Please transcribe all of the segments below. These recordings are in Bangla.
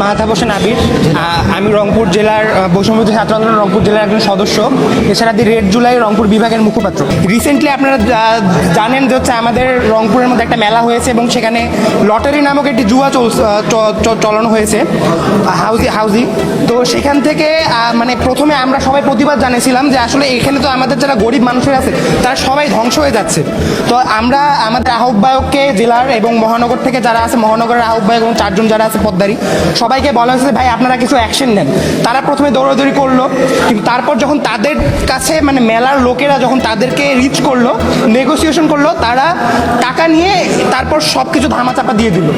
মাহাতাব হোসেন আবির আমি রংপুর জেলার বৈষম্য ছাত্র আন্দোলন রংপুর জেলার একজন সদস্য। এছাড়া দি রেড জুলাই রংপুর বিভাগের মুখপাত্র। রিসেন্টলি আপনারা জানেন যে হচ্ছে আমাদের রংপুরের মধ্যে একটা মেলা হয়েছে এবং সেখানে লটারি নামক একটি জুয়া চলন হয়েছে, হাউজি হাউজি। তো সেখান থেকে মানে প্রথমে আমরা সবাই প্রতিবাদ জানিয়েছিলাম যে আসলে এখানে তো আমাদের যারা গরিব মানুষের আছে, তারা সবাই ধ্বংস হয়ে যাচ্ছে। তো আমরা, আমাদের আহ্বায়ককে জেলার এবং মহানগর থেকে যারা আছে, মহানগরের আহ্বায়ক এবং চারজন যারা আছে, পদ্মারি সবাইকে বলা হয়েছে ভাই, আপনারা কিছু অ্যাকশন নেন। তারা প্রথমে দৌড়াদৌড়ি করল, কিন্তু তারপর যখন তাদের কাছে মানে মেলার লোকেরা যখন তাদেরকে রিচ করল নেগোসিয়েশন করল, তারা টাকা নিয়ে তারপর সব কিছু ধামাচাপা দিয়ে দিল।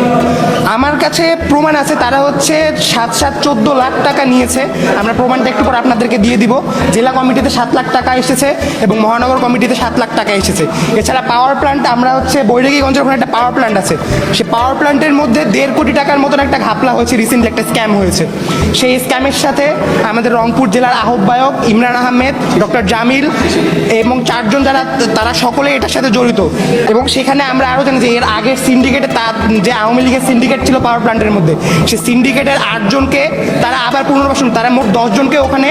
আমার কাছে প্রমাণ আছে, তারা হচ্ছে সাত সাত চোদ্দ লাখ টাকা নিয়েছে। আমরা প্রমাণটা একটু পর আপনাদেরকে দিয়ে দিব। জেলা কমিটিতে সাত লাখ টাকা এসেছে এবং মহানগর কমিটিতে সাত লাখ টাকা এসেছে। এছাড়া পাওয়ার প্ল্যান্ট আমরা হচ্ছে বৈরাগীগঞ্জের ওখানে একটা পাওয়ার প্ল্যান্ট আছে। সে পাওয়ার প্ল্যান্টের মধ্যে দেড় কোটি টাকার মতন একটা ঘাপলা হয়েছে রিসেন্টলি একটা স্ক্যাম হয়েছে। সেই স্ক্যামের সাথে আমাদের রংপুর জেলার আহ্বায়ক ইমরান আহমেদ, ডক্টর জামিল এবং চারজন যারা, তারা সকলে এটার সাথে জড়িত। এবং সেখানে আমরা আরও জানি যে এর আগের সিন্ডিকেটে তার যে আওয়ামী লীগের সিন্ডিকেট ছিল পাওয়ার প্ল্যান্টের মধ্যে, সেই সিন্ডিকেটের আটজনকে তারা আবার পুনর্বাসন, তারা মোট দশজনকে ওখানে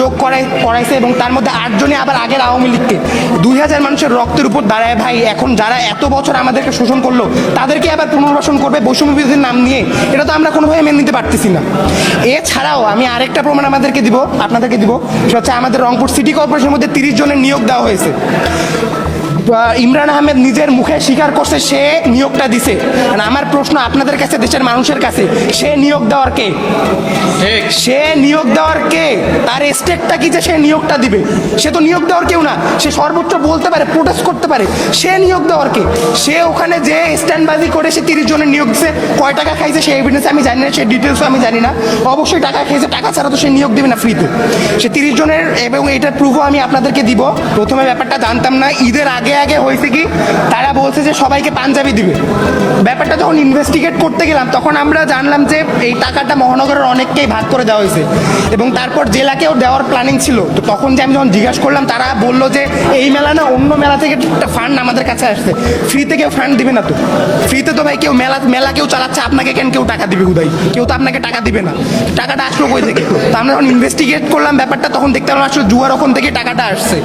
যোগ করাই, করাইছে এবং তার মধ্যে আটজনই আবার আগের আওয়ামী লীগকে। দুই হাজার মানুষের রক্তের উপর দাঁড়ায় ভাই, এখন যারা এত বছর আমাদেরকে শোষণ করল, তাদেরকে আবার পুনর্বাসন করবে বৈষম্য বিরোধীর নাম নিয়ে। এটা তো আমরা কোনোভাবে মেনে নিতে পারতেছি না। এছাড়াও আমি আরেকটা প্রমাণ আমাদেরকে দিব, আপনাদেরকে দিব, সেটা হচ্ছে আমাদের রংপুর সিটি কর্পোরেশনের মধ্যে তিরিশ জনের নিয়োগ দেওয়া হয়েছে। ইমরান আহমেদ নিজের মুখে স্বীকার করছে সে নিয়োগটা দিছে। আর আমার প্রশ্ন আপনাদের কাছে দেশের মানুষের কাছে সে নিয়োগ দেওয়ার কে? সে নিয়োগ দেওয়ার কে? তার স্টেটটা কি যে সে নিয়োগটা দিবে? সে তো নিয়োগ দেওয়ার কেউ না। সে সর্বোচ্চ বলতে পারে প্রোটেস্ট করতে পারে। সে নিয়োগ দেওয়ার কে? সে ওখানে যে স্ট্যান্ডবাজি করে সে তিরিশ জনের নিয়োগ দিছে কয় টাকা খাইছে সে এভিডেন্স আমি জানি না সে ডিটেলসও আমি জানি না। অবশ্যই টাকা খেয়েছে টাকা ছাড়া তো সে নিয়োগ দিবে না ফ্রিতে সে তিরিশ জনের এবং এটার প্রুফও আমি আপনাদেরকে দিব। প্রথমে ব্যাপারটা জানতাম না ঈদের আগে আগে হয়েছে কি, তারা বলছে যে সবাইকে পাঞ্জাবি দিবে। ব্যাপারটা যখন ইনভেস্টিগেট করতে গেলাম, তখন আমরা জানলাম যে এই টাকাটা মহানগরের অনেককেই ভাগ করে দেওয়া হয়েছে। এবং তারপর জেলাকেও দেওয়ার প্ল্যানিং ছিল। তো তখন যে আমি যখন জিজ্ঞাসা করলাম, তারা বলল যে এই মেলা না অন্য মেলা থেকে একটা ফান্ড আমাদের কাছে আসছে। ফ্রিতে কেউ ফান্ড দিবে না তো। ফ্রিতে তো ভাই কেউ মেলা মেলা কেউ চালাচ্ছে, আপনাকে কেন কেউ টাকা দিবে উদয়? কেউ তো আপনাকে টাকা দিবে না। টাকাটা আসলো কই থেকে? তো আমরা যখন ইনভেস্টিগেট করলাম ব্যাপারটা, তখন দেখতে পেলাম আসলে জুয়ার ওখান থেকে টাকাটা আসছে।